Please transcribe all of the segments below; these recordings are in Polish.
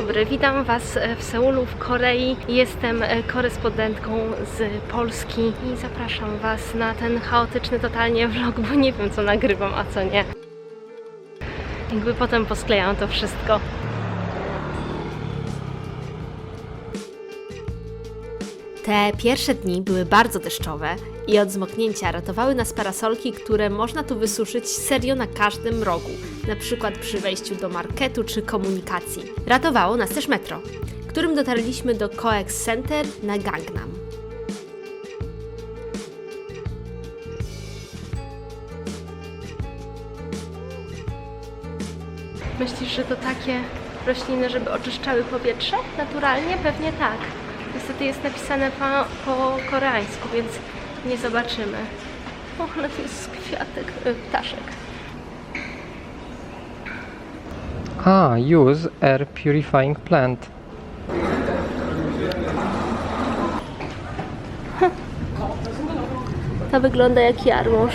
dobry, witam Was w Seulu w Korei. Jestem e, korespondentką z Polski i zapraszam Was na ten chaotyczny totalnie vlog, bo nie wiem co nagrywam, a co nie. Jakby potem posklejam to wszystko. Te pierwsze dni były bardzo deszczowe i od zmoknięcia ratowały nas parasolki, które można tu wysuszyć serio na każdym rogu, na przykład przy wejściu do marketu czy komunikacji. Ratowało nas też metro, którym dotarliśmy do Coex Center na Gangnam. Myślisz, że to takie rośliny, żeby oczyszczały powietrze? Naturalnie? Pewnie tak. Niestety jest napisane po, po koreańsku, więc nie zobaczymy. O, ale to jest kwiatek, y, ptaszek. Ah, use air purifying plant. To wygląda jak jarmuż.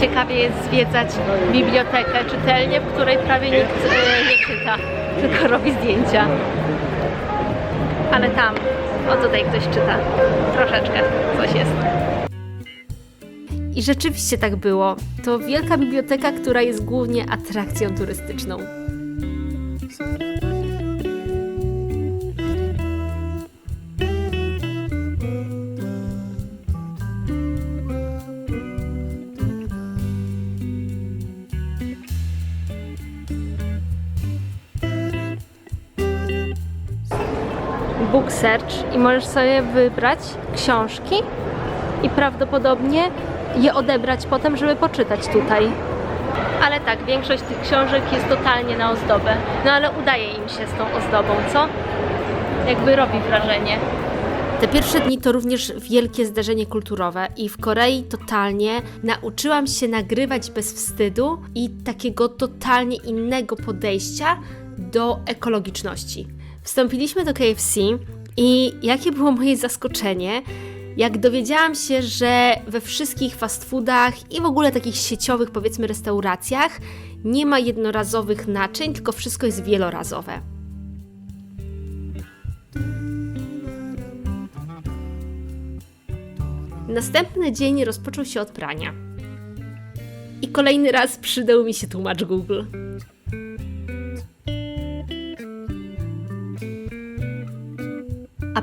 Ciekawie jest zwiedzać bibliotekę, czytelnię, w której prawie nikt e, nie czyta, tylko robi zdjęcia. Ale tam, o tutaj ktoś czyta. Troszeczkę coś jest. I rzeczywiście tak było. To wielka biblioteka, która jest głównie atrakcją turystyczną. Search i możesz sobie wybrać książki i prawdopodobnie je odebrać potem, żeby poczytać tutaj. Ale tak, większość tych książek jest totalnie na ozdobę. No ale udaje im się z tą ozdobą, co? Jakby robi wrażenie. Te pierwsze dni to również wielkie zdarzenie kulturowe i w Korei totalnie nauczyłam się nagrywać bez wstydu i takiego totalnie innego podejścia do ekologiczności. Wstąpiliśmy do KFC i jakie było moje zaskoczenie, jak dowiedziałam się, że we wszystkich fast foodach i w ogóle takich sieciowych, powiedzmy, restauracjach nie ma jednorazowych naczyń, tylko wszystko jest wielorazowe. Następny dzień rozpoczął się od prania. I kolejny raz przydał mi się tłumacz Google.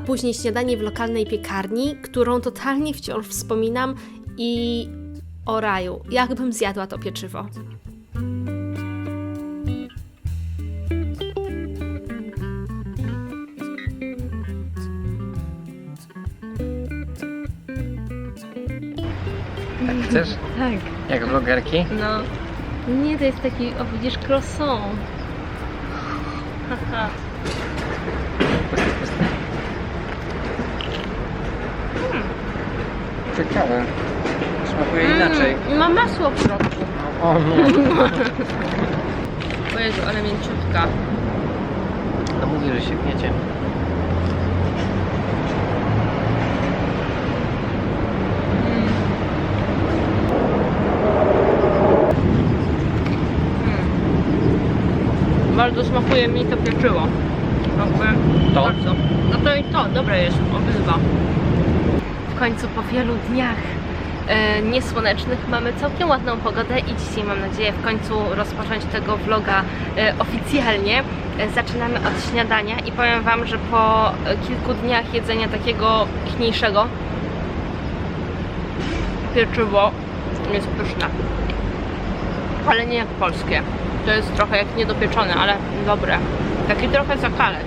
Później śniadanie w lokalnej piekarni, którą totalnie wciąż wspominam i o raju, jakbym zjadła to pieczywo. Tak chcesz? Tak. Jak vlogerki? No. Nie, to jest taki, o widzisz, croissant. Haha. Ciekawe. Smakuje inaczej. Mm, ma masło w środku. O nie. O Jezu, ale mięciutka. No mówię, że się gniecie. Bardzo smakuje mi to pieczyło. Jakby To? Bardzo. No to i to, dobre jest, obydwa. Końcu po wielu dniach e, niesłonecznych mamy całkiem ładną pogodę i dzisiaj mam nadzieję w końcu rozpocząć tego vloga e, oficjalnie. E, zaczynamy od śniadania i powiem Wam, że po kilku dniach jedzenia takiego ichniejszego pieczywo jest pyszne. Ale nie jak polskie. To jest trochę jak niedopieczone, ale dobre. Taki trochę zakalec.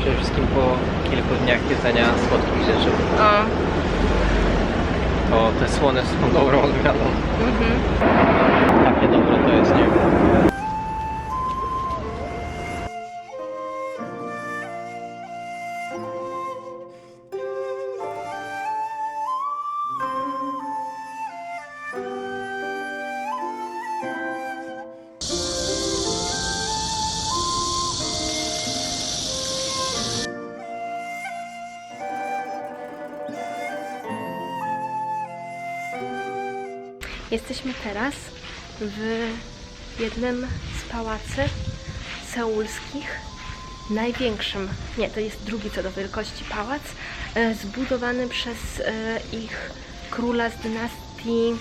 Przede wszystkim po kilku dniach jedzenia słodkich rzeczy. O, To te słone są dobrą odmianą. mhm. Takie dobre to jest, nie? Jesteśmy teraz w jednym z pałacy seulskich, największym, nie, to jest drugi co do wielkości pałac, e, zbudowany przez e, ich króla z dynastii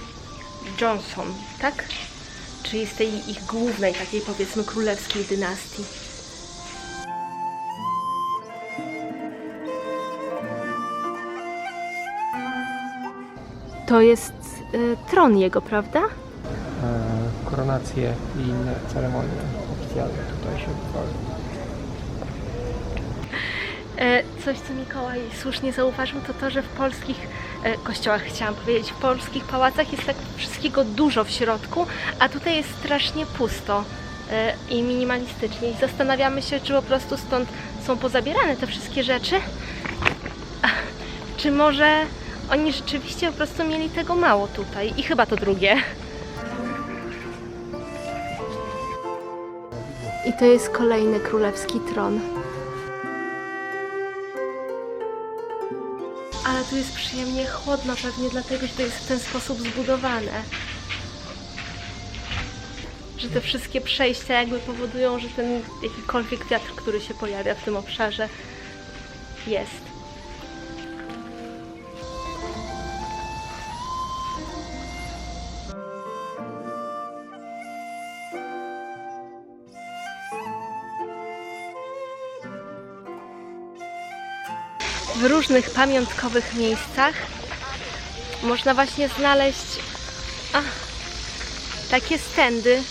Johnson, tak? Czyli z tej ich głównej, takiej powiedzmy królewskiej dynastii. To jest tron jego, prawda? e, koronacje i inne ceremonie oficjalne tutaj się odbywały. E, Coś, co Mikołaj słusznie zauważył, to to, że w polskich e, kościołach, chciałam powiedzieć, w polskich pałacach jest tak wszystkiego dużo w środku, a tutaj jest strasznie pusto e, i minimalistycznie. I zastanawiamy się, czy po prostu stąd są pozabierane te wszystkie rzeczy, a, czy może oni rzeczywiście po prostu mieli tego mało tutaj i chyba to drugie. I to jest kolejny królewski tron. Ale tu jest przyjemnie chłodno, pewnie dlatego, że to jest w ten sposób zbudowane. Że te wszystkie przejścia jakby powodują, że ten jakikolwiek wiatr, który się pojawia w tym obszarze jest. Różnych pamiątkowych miejscach można właśnie znaleźć a, takie stędy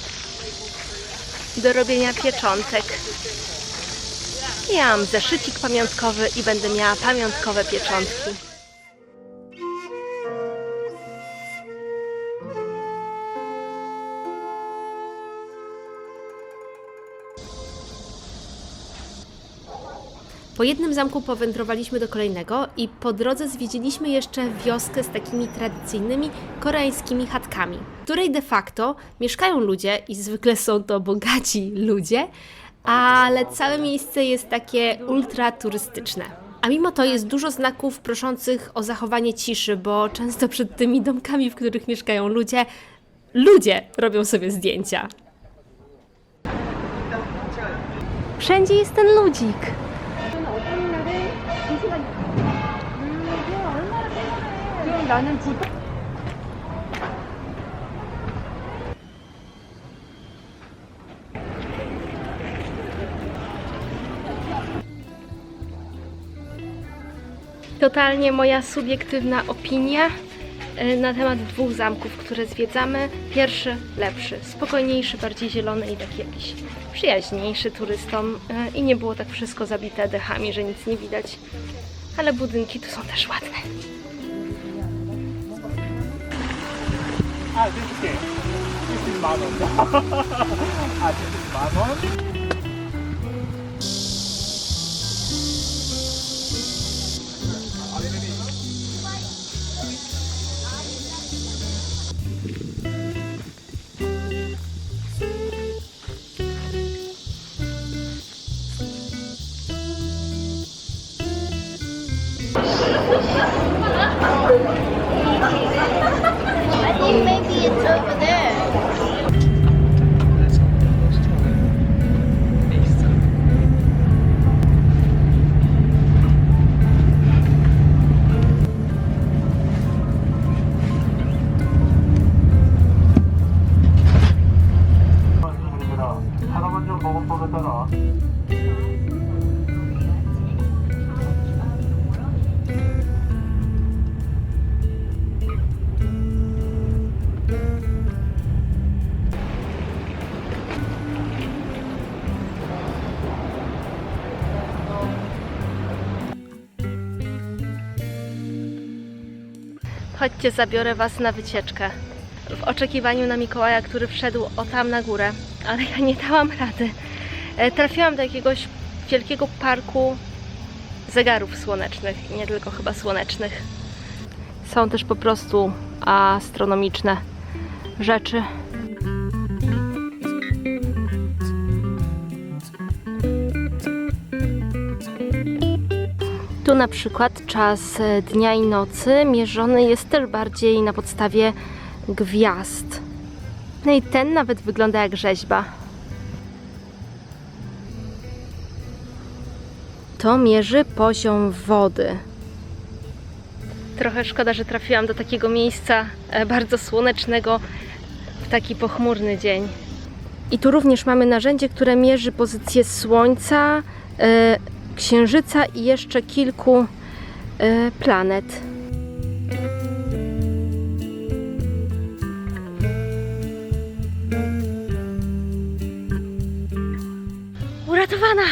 do robienia pieczątek. Ja mam zeszycik pamiątkowy i będę miała pamiątkowe pieczątki. Po jednym zamku powędrowaliśmy do kolejnego i po drodze zwiedziliśmy jeszcze wioskę z takimi tradycyjnymi koreańskimi chatkami, w której de facto mieszkają ludzie i zwykle są to bogaci ludzie, ale całe miejsce jest takie ultra turystyczne. A mimo to jest dużo znaków proszących o zachowanie ciszy, bo często przed tymi domkami, w których mieszkają ludzie, ludzie robią sobie zdjęcia. Wszędzie jest ten ludzik. Totalnie moja subiektywna opinia e, na temat dwóch zamków, które zwiedzamy. Pierwszy lepszy, spokojniejszy, bardziej zielony i taki jakiś przyjaźniejszy turystom e, i nie było tak wszystko zabite dechami, że nic nie widać. Ale budynki tu są też ładne. 아, 드릴게. 드릴 만원. 아, 드릴 만원. Chodźcie, zabiorę Was na wycieczkę. W oczekiwaniu na Mikołaja, który wszedł o tam na górę, ale ja nie dałam rady. E, Trafiłam do jakiegoś wielkiego parku zegarów słonecznych i nie tylko chyba słonecznych. Są też po prostu astronomiczne rzeczy. Tu na przykład czas e, dnia i nocy mierzony jest też bardziej na podstawie gwiazd. No i ten nawet wygląda jak rzeźba. To mierzy poziom wody. Trochę szkoda, że trafiłam do takiego miejsca e, bardzo słonecznego w taki pochmurny dzień. I tu również mamy narzędzie, które mierzy pozycję Słońca, e, Księżyca i jeszcze kilku e, planet. Uratowana!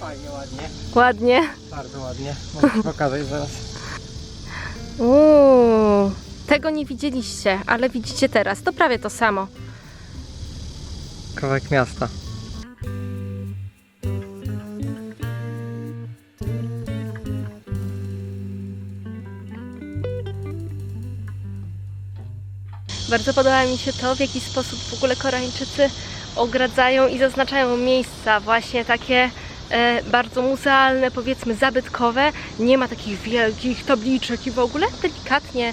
Fajnie, ładnie. Ładnie. Bardzo ładnie. Mogę pokazać zaraz. Uuu, tego nie widzieliście, ale widzicie teraz. To prawie to samo. Kawałek miasta. Bardzo podoba mi się to, w jaki sposób w ogóle Koreańczycy ogradzają i zaznaczają miejsca, właśnie takie e, bardzo muzealne, powiedzmy zabytkowe. Nie ma takich wielkich tabliczek i w ogóle delikatnie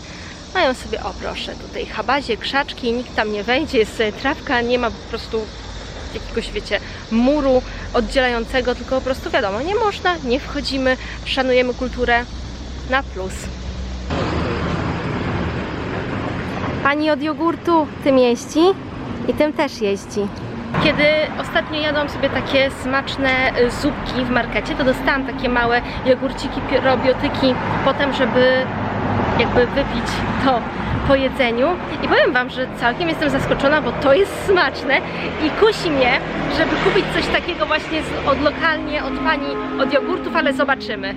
mają sobie, o proszę, tutaj habazie, krzaczki, nikt tam nie wejdzie, jest trawka, nie ma po prostu jakiegoś, wiecie, muru oddzielającego, tylko po prostu wiadomo, nie można, nie wchodzimy, szanujemy kulturę na plus. Pani od jogurtu tym jeździ i tym też jeździ. Kiedy ostatnio jadłam sobie takie smaczne y, zupki w markecie, to dostałam takie małe jogurciki, probiotyki potem, żeby jakby wypić to po jedzeniu. I powiem Wam, że całkiem jestem zaskoczona, bo to jest smaczne i kusi mnie, żeby kupić coś takiego właśnie od lokalnie, od Pani od jogurtów, ale zobaczymy.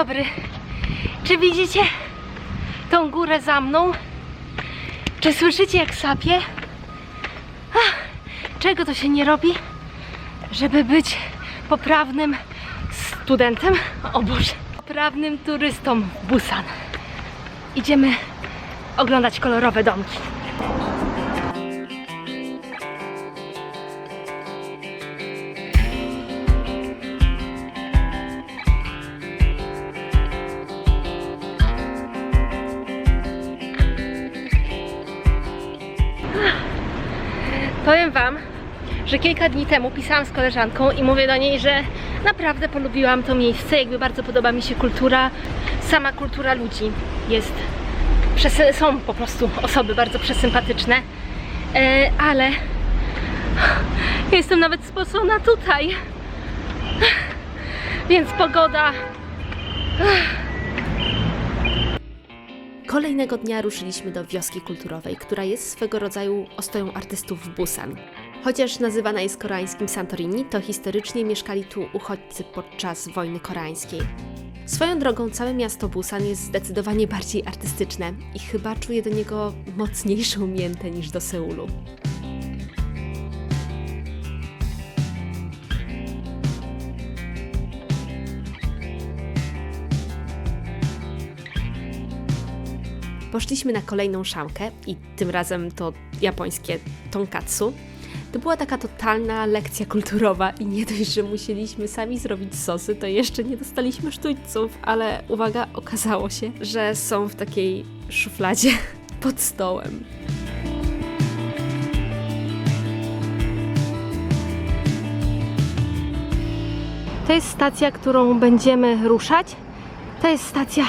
Dobry. Czy widzicie tą górę za mną? Czy słyszycie jak sapie? Ach, czego to się nie robi, żeby być poprawnym studentem? O Boże, poprawnym turystą Busan. Idziemy oglądać kolorowe domki. Kilka dni temu pisałam z koleżanką i mówię do niej, że naprawdę polubiłam to miejsce, jakby bardzo podoba mi się kultura, sama kultura ludzi jest, są po prostu osoby bardzo przesympatyczne, e, ale jestem nawet spocona tutaj, więc pogoda. Kolejnego dnia ruszyliśmy do wioski kulturowej, która jest swego rodzaju ostoją artystów w Busan. Chociaż nazywana jest koreańskim Santorini, to historycznie mieszkali tu uchodźcy podczas wojny koreańskiej. Swoją drogą całe miasto Busan jest zdecydowanie bardziej artystyczne i chyba czuję do niego mocniejszą miętę niż do Seulu. Poszliśmy na kolejną szamkę i tym razem to japońskie tonkatsu. To była taka totalna lekcja kulturowa i nie dość, że musieliśmy sami zrobić sosy, to jeszcze nie dostaliśmy sztućców, ale uwaga, okazało się, że są w takiej szufladzie pod stołem. To jest stacja, którą będziemy ruszać. To jest stacja,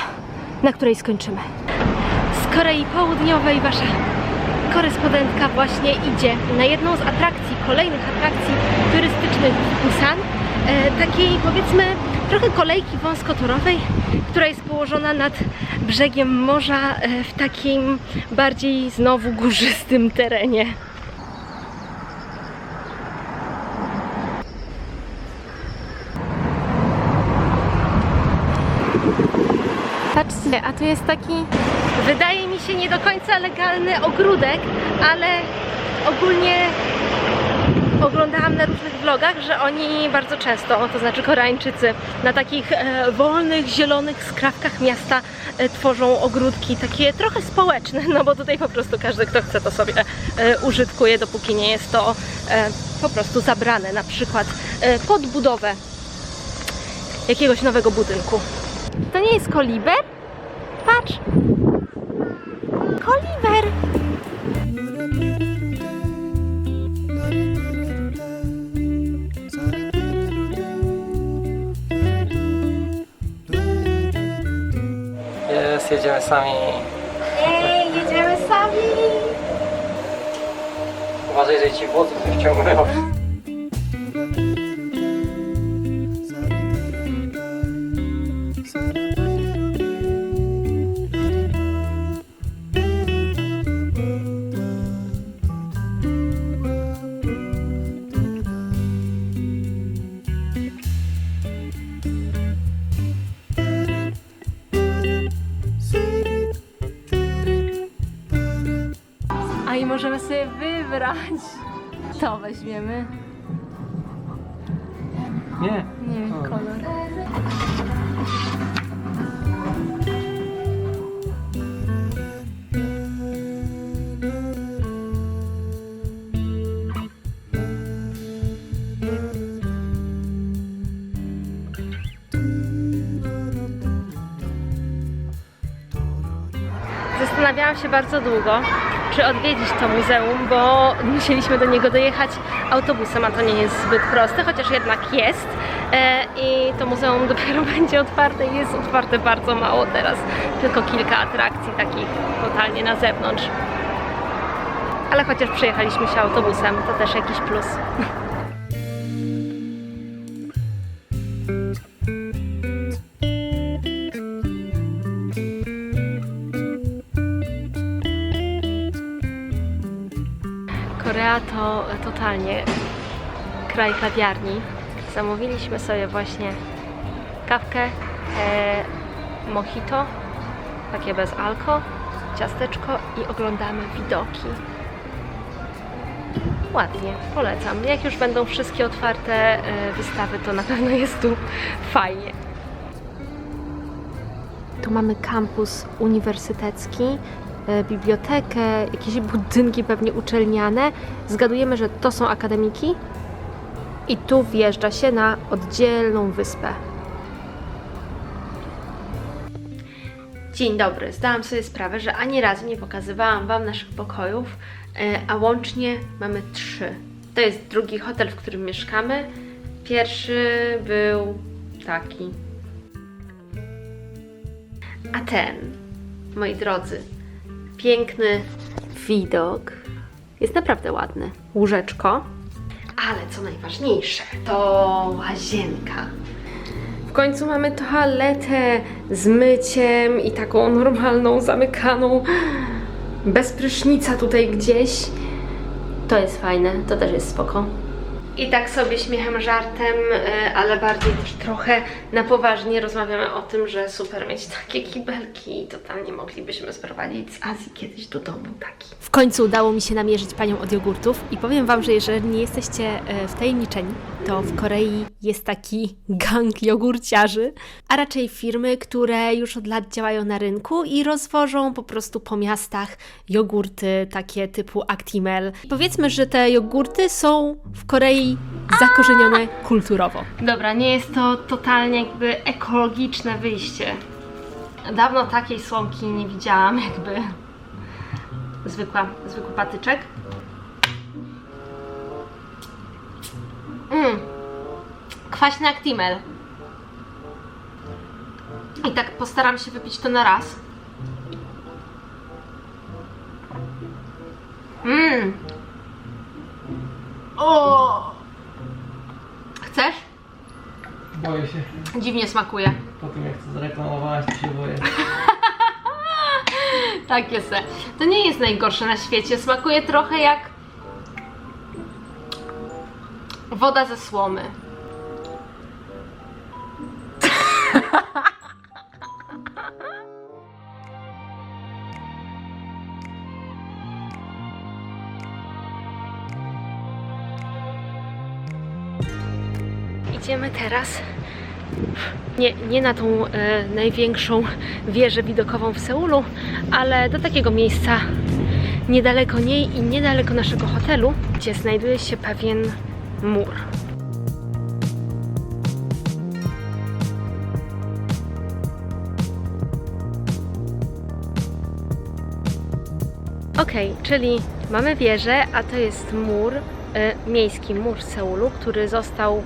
na której skończymy. Z Korei Południowej wasza korespondentka właśnie idzie na jedną z atrakcji, kolejnych atrakcji turystycznych w Busan. E, takiej powiedzmy trochę kolejki wąskotorowej, która jest położona nad brzegiem morza e, w takim bardziej znowu górzystym terenie. Patrzcie, a tu jest taki, wydaje mi się, nie do końca legalny ogródek, ale ogólnie oglądałam na różnych vlogach, że oni bardzo często, to znaczy Koreańczycy, na takich e, wolnych, zielonych skrawkach miasta e, tworzą ogródki takie trochę społeczne, no bo tutaj po prostu każdy, kto chce, to sobie e, użytkuje, dopóki nie jest to po prostu zabrane, na przykład pod budowę jakiegoś nowego budynku. To nie jest koliber? Patrz! Koliber! Jest, jedziemy sami. Ej, jedziemy sami! Uważaj, że ci włosy wciągnęło. Weźmiemy. Nie. Nie kolor. Zastanawiałam się bardzo długo, czy odwiedzić to muzeum, bo musieliśmy do niego dojechać autobusem, a to nie jest zbyt proste, chociaż jednak jest. E, I to muzeum dopiero będzie otwarte i jest otwarte bardzo mało teraz. Tylko kilka atrakcji takich totalnie na zewnątrz. Ale chociaż przyjechaliśmy się autobusem, to też jakiś plus. Korea to totalnie kraj kawiarni. Zamówiliśmy sobie właśnie kawkę, e, mojito, takie bez alko, ciasteczko i oglądamy widoki. Ładnie, polecam. Jak już będą wszystkie otwarte e, wystawy, to na pewno jest tu fajnie. Tu mamy kampus uniwersytecki, bibliotekę, jakieś budynki pewnie uczelniane. Zgadujemy, że to są akademiki. I tu wjeżdża się na oddzielną wyspę. Dzień dobry. Zdałam sobie sprawę, że ani razu nie pokazywałam Wam naszych pokojów, e, a łącznie mamy trzy. To jest drugi hotel, w którym mieszkamy. Pierwszy był taki. A ten, moi drodzy, piękny widok. Jest naprawdę ładny. Łóżeczko. Ale co najważniejsze, to łazienka. W końcu mamy toaletę z myciem i taką normalną, zamykaną, bez prysznica tutaj gdzieś. To jest fajne, to też jest spoko. I tak sobie śmiechem, żartem, e, ale bardziej też trochę na poważnie rozmawiamy o tym, że super mieć takie kibelki i totalnie moglibyśmy sprowadzić z Azji kiedyś do domu taki. W końcu udało mi się namierzyć panią od jogurtów i powiem Wam, że jeżeli nie jesteście e, wtajemniczeni, to w Korei jest taki gang jogurciarzy, a raczej firmy, które już od lat działają na rynku i rozwożą po prostu po miastach jogurty takie typu Actimel. Powiedzmy, że te jogurty są w Korei zakorzenione kulturowo. Dobra, nie jest to totalnie jakby ekologiczne wyjście. Dawno takiej słomki nie widziałam, jakby zwykła, zwykły patyczek. Mmm, kwaśny Actimel. I tak postaram się wypić to na raz. Mmm. O! Chcesz? Boję się. Dziwnie smakuje. Po tym jak to zareklamowałaś, to się boję. Tak jest. To nie jest najgorsze na świecie. Smakuje trochę jak woda ze słomy. Idziemy teraz nie, nie na tą e, największą wieżę widokową w Seulu, ale do takiego miejsca niedaleko niej i niedaleko naszego hotelu, gdzie znajduje się pewien mur. Okej, czyli mamy wieżę, a to jest mur, e, miejski mur Seulu, który został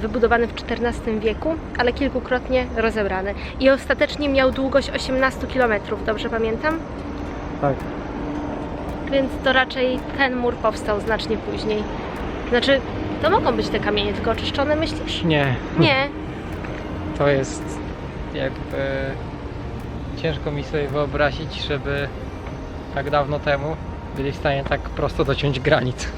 wybudowany w XIV wieku, ale kilkukrotnie rozebrany. I ostatecznie miał długość 18 km, dobrze pamiętam? Tak. Więc to raczej ten mur powstał znacznie później. Znaczy, to mogą być te kamienie, tylko oczyszczone, myślisz? Nie. Nie. To jest jakby ciężko mi sobie wyobrazić, żeby tak dawno temu byli w stanie tak prosto dociąć granic.